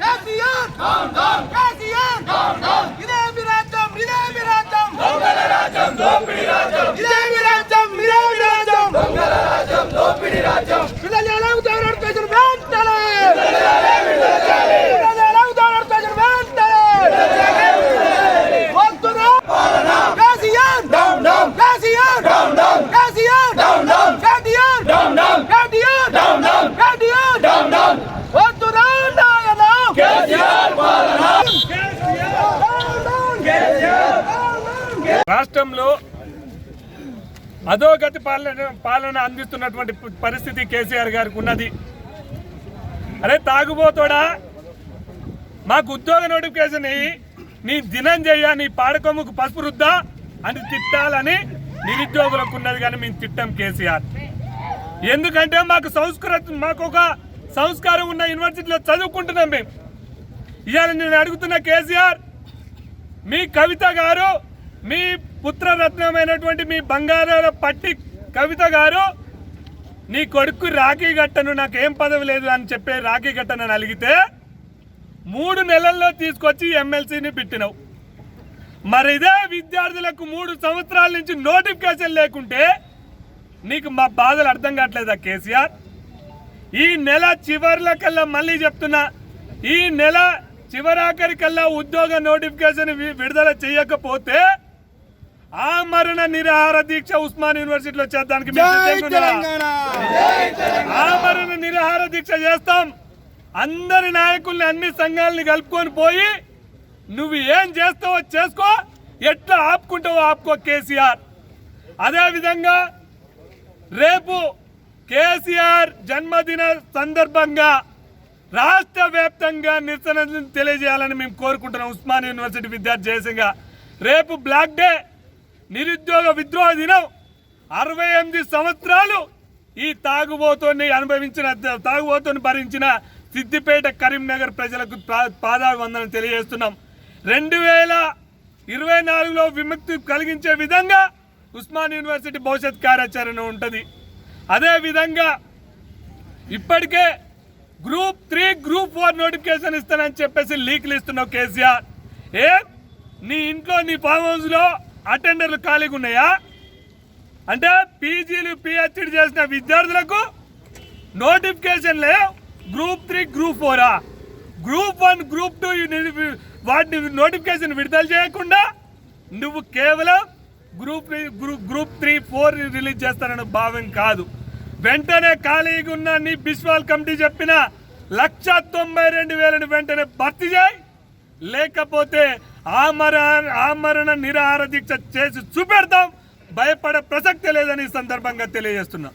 కేసీఆర్ కేసీఆర్ ఇదేమి రాజ్యం ఇదేమి రాజ్యం ఇదేమి రాష్ట్రంలో అధోగతి పాలన పాలన అందిస్తున్నటువంటి పరిస్థితి కేసీఆర్ గారికి ఉన్నది. అరే తాగుబోతోడా? మాకు ఉద్యోగ నోటిఫికేషన్ నీ దినం చెయ్య నీ పాడకొమ్ముకు పసుపు రుద్దా అని తిట్టాలని నిరుద్యోగులకు ఉన్నది కానీ మేము తిట్టాం కేసీఆర్. ఎందుకంటే మాకు సంస్కృతి మాకు ఒక సంస్కారం ఉన్న యూనివర్సిటీలో చదువుకుంటున్నాం మేము. ఇవాళ నేను అడుగుతున్న కేసీఆర్ మీ కవిత గారు మీ పుత్రరత్నమైనటువంటి మీ బంగారాల పట్టి కవిత గారు నీ కొడుకు రాఖీ గట్టను నాకేం పదవి లేదు అని చెప్పే రాఖీ గట్టను అలిగితే మూడు నెలల్లో తీసుకొచ్చి ఎమ్మెల్సీని పెట్టినావు. మరి ఇదే విద్యార్థులకు మూడు సంవత్సరాల నుంచి నోటిఫికేషన్ లేకుంటే నీకు మా బాధలు అర్థం కావట్లేదా కేసీఆర్? ఈ నెల చివరిలో కల్లా మళ్ళీ చెప్తున్నా ఈ నెల చివరాఖరికల్లా ఉద్యోగ నోటిఫికేషన్ విడుదల చేయకపోతే ఆమరణ నిరాహార దీక్ష ఉస్మాన్ యూనివర్సిటీలో చేద్దానికి ఉన్నారా? ఆమరణ నిరాహార దీక్ష చేస్తాం. అందరి నాయకుల్ని అన్ని సంఘాలని కలుపుకొని పోయి నువ్వు ఏం చేస్తావో చేసుకో ఎట్లా ఆపుకుంటావో ఆపుకో కేసీఆర్. అదే విధంగా రేపు కేసీఆర్ జన్మదిన సందర్భంగా రాష్ట్ర వ్యాప్తంగా నిరసన తెలియజేయాలని మేము కోరుకుంటున్నాం. ఉస్మాన్ యూనివర్సిటీ విద్యార్థి జయసింగా రేపు బ్లాక్ డే. నిరుద్యోగ విద్రోహ దినం. అరవై ఎనిమిది సంవత్సరాలు ఈ తాగుబోతోని అనుభవించిన తాగుబోతుని భరించిన సిద్దిపేట కరీంనగర్ ప్రజలకు పాదాభివందనం తెలియజేస్తున్నాం. రెండు వేల ఇరవై నాలుగులో విముక్తి కలిగించే విధంగా ఉస్మాన్ యూనివర్సిటీ భవిష్యత్ కార్యాచరణ ఉంటుంది. అదే విధంగా ఇప్పటికే group three group four notification ఇస్తానని చెప్పేసి లీక్లు ఇస్తున్నావు కేసీఆర్. ఏ? నీ ఇంట్లో నీ ఫామ్ హౌస్లో అటెండర్లు ఖాళీగా ఉన్నాయా? అంటే పీజీలు పిహెచ్డి చేసిన విద్యార్థులకు నోటిఫికేషన్ లేవు గ్రూప్ త్రీ గ్రూప్ ఫోరా? గ్రూప్ వన్ గ్రూప్ టూ వాటిని నోటిఫికేషన్ విడుదల చేయకుండా నువ్వు కేవలం group group group three four release చేస్తానన్న భావం కాదు. వెంటనే ఖాళీగా ఉన్న నీ బిస్వాల్ కమిటీ చెప్పిన లక్ష తొంభై రెండు వేలను వెంటనే భర్తీ చేయి. లేకపోతే ఆమర ఆమరణ నిరాహార దీక్ష చేసి చూపెడతాం. భయపడే ప్రసక్తి లేదని ఈ సందర్భంగా తెలియజేస్తున్నా.